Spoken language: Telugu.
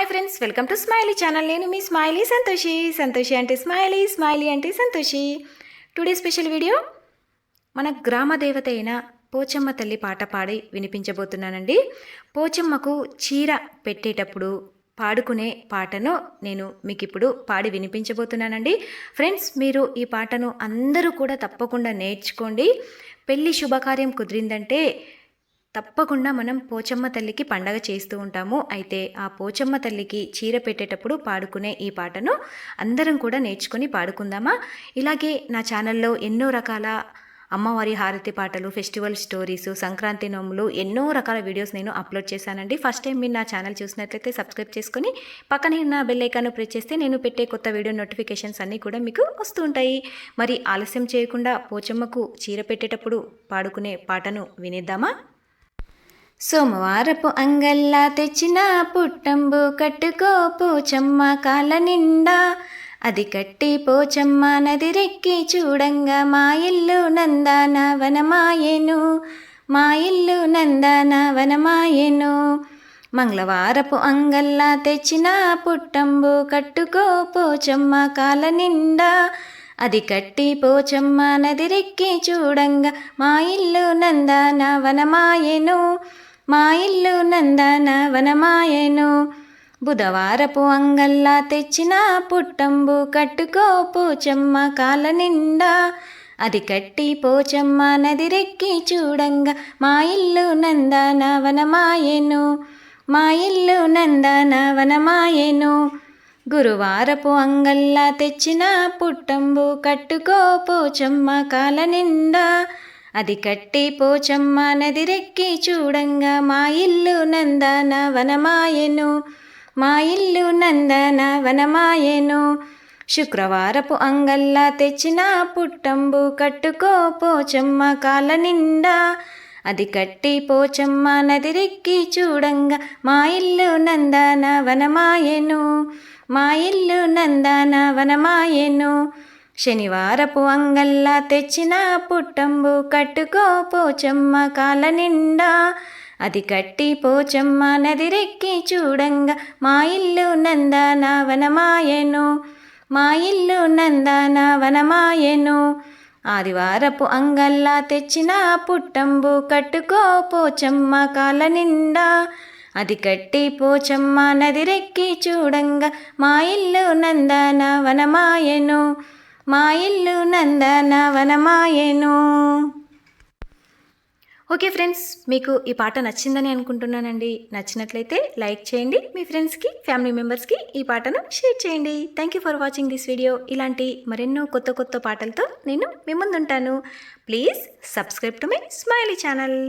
Hi friends welcome to Smiley channel నేను మీ స్మైలీ సంతోషి సంతోషి అంటే స్మైలీ స్మైలీ అంటే సంతోషి టుడే స్పెషల్ వీడియో మన గ్రామ దేవత అయిన పోచమ్మ తల్లి పాట పాడి వినిపించబోతున్నానండి. పోచమ్మకు చీర పెట్టేటప్పుడు పాడుకునే పాటను నేను మీకు ఇప్పుడు పాడి వినిపించబోతున్నానండి. ఫ్రెండ్స్ మీరు ఈ పాటను అందరూ కూడా తప్పకుండా నేర్చుకోండి. పెళ్ళి శుభకార్యం కుదిరిందంటే తప్పకుండా మనం పోచమ్మ తల్లికి పండగ చేస్తూ ఉంటాము. అయితే ఆ పోచమ్మ తల్లికి చీర పెట్టేటప్పుడు పాడుకునే ఈ పాటను అందరం కూడా నేర్చుకొని పాడుకుందామా? ఇలాగే నా ఛానల్లో ఎన్నో రకాల అమ్మవారి హారతి పాటలు ఫెస్టివల్ స్టోరీస్ సంక్రాంతి నోములు ఎన్నో రకాల వీడియోస్ నేను అప్లోడ్ చేశానండి. ఫస్ట్ టైం మీరు నా ఛానల్ చూసినట్లయితే సబ్స్క్రైబ్ చేసుకుని పక్కనే ఉన్న బెల్ ఐకాన్ ప్రెస్ చేస్తే నేను పెట్టే కొత్త వీడియో నోటిఫికేషన్స్ అన్నీ కూడా మీకు వస్తూ ఉంటాయి. మరి ఆలస్యం చేయకుండా పోచమ్మకు చీర పెట్టేటప్పుడు పాడుకునే పాటను వినేద్దామా? సోమవారపు అంగల్లా తెచ్చిన పుట్టంబు కట్టుకో పోచమ్మ కాల నిండా. అది కట్టి పోచమ్మ నది రెక్కి చూడంగా మా ఇల్లు నందాన వనమాయెను. మా ఇల్లు నందాన వనమాయెను. మంగళవారపు అంగల్లా తెచ్చిన పుట్టంబు కట్టుకో పోచమ్మ కాల నిండా. అది కట్టి పోచమ్మ నది రెక్కి చూడంగా మా ఇల్లు నందాన వనమాయెను. మా ఇల్లు నందన వనమాయెను. బుధవారపు అంగల్లా తెచ్చిన పుట్టంబు కట్టుకో పోచమ్మ కాల నిండా. అది కట్టి పోచమ్మ నదిరెక్కి చూడంగా మా ఇల్లు నందన వనమాయెను. మా ఇల్లు నందన వనమాయెను. గురువారపు అంగల్లా తెచ్చిన పుట్టంబు కట్టుకో పోచమ్మ కాల నిండా. అది కట్టి పోచమ్మ నదిరెక్కి చూడంగా మా ఇల్లు నందన వనమాయెను. మా ఇల్లు నందన వనమాయెను. శుక్రవారపు అంగల్లా తెచ్చిన పుట్టంబు కట్టుకో పోచమ్మ కాల నిండా. అది కట్టి పోచమ్మ నదిరెక్కి చూడంగా మా ఇల్లు నందన వనమాయెను. మా ఇల్లు నందన వనమాయెను. శనివారపు అంగల్లా తెచ్చిన పుట్టంబు కట్టుకో పోచమ్మ కాల నిండా. అది కట్టి పోచమ్మ నదిరెక్కి చూడంగా మా ఇల్లు నందన వనమాయెను మా ఇల్లు నందన వనమాయెను ఆదివారపు అంగల్లా తెచ్చిన పుట్టంబు కట్టుకో పోచమ్మ కాల నిండా. అది కట్టి పోచమ్మ నది రెక్కి చూడంగా మా ఇల్లు నందన వనమాయెను మా ఇల్లు నందనవనమాయను. ఓకే ఫ్రెండ్స్ మీకు ఈ పాట నచ్చిందని అనుకుంటున్నానండి. నచ్చినట్లయితే లైక్ చేయండి మీ ఫ్రెండ్స్కి ఫ్యామిలీ మెంబర్స్కి ఈ పాటను షేర్ చేయండి. Thank you for watching this video ఇలాంటి మరెన్నో కొత్త కొత్త పాటలతో నేను మీ ముందుంటాను. Please subscribe to my Smiley channel